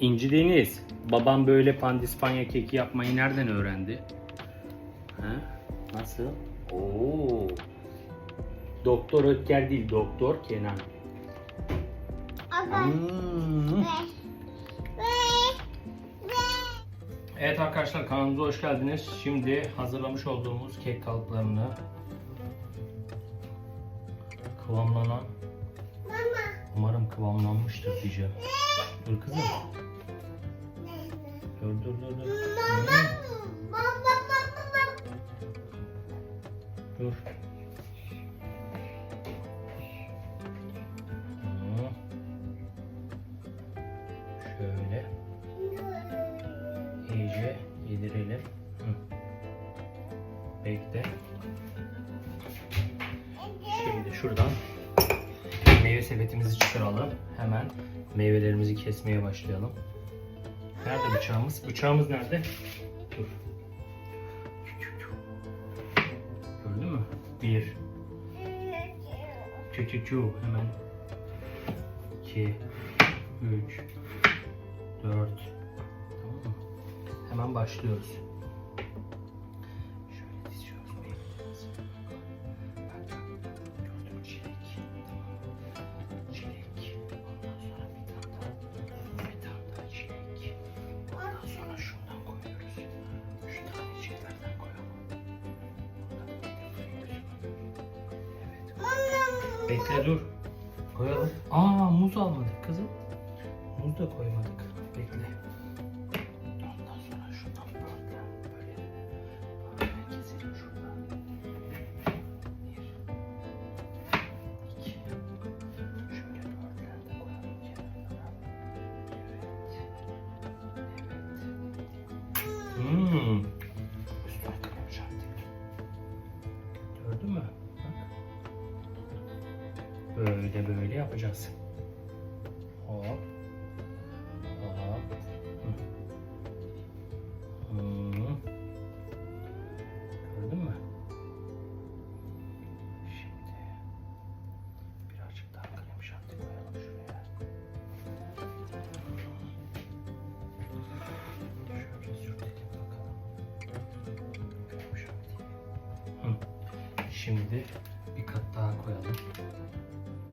Hacı Deniz, babam böyle pandispanya keki yapmayı nereden öğrendi? Ha? Nasıl? Oo. Doktor Ötker değil, Doktor Kenan. Hmm. ve ve ve Evet arkadaşlar kanalımıza hoş geldiniz. Şimdi hazırlamış olduğumuz kek kalıplarını kıvamlanan mama umarım kıvamlanmıştır diyeceğim. Dur kızım. Şöyle iyice yedirelim. Bekle. Şimdi şuradan meyve sepetimizi çıkaralım. Hemen meyvelerimizi kesmeye başlayalım. Nerede bıçağımız? Bıçağımız nerede? Dur. Bir. Çu çu çu. Hemen. İki. Üç. Dört. Tamam mı? Hemen başlıyoruz. Bekle dur. Koyalım. Aa muz almadık kızım. Muz da koymadık. Bekle. Böyle böyle yapacağız. Hop. Hop. Hı. Gördün mü? Şimdi birazcık daha kalem şanti koyalım şuraya. Şöyle sürtelim bakalım. Kalem şanti. Hı. Şimdi bir kat daha koyalım.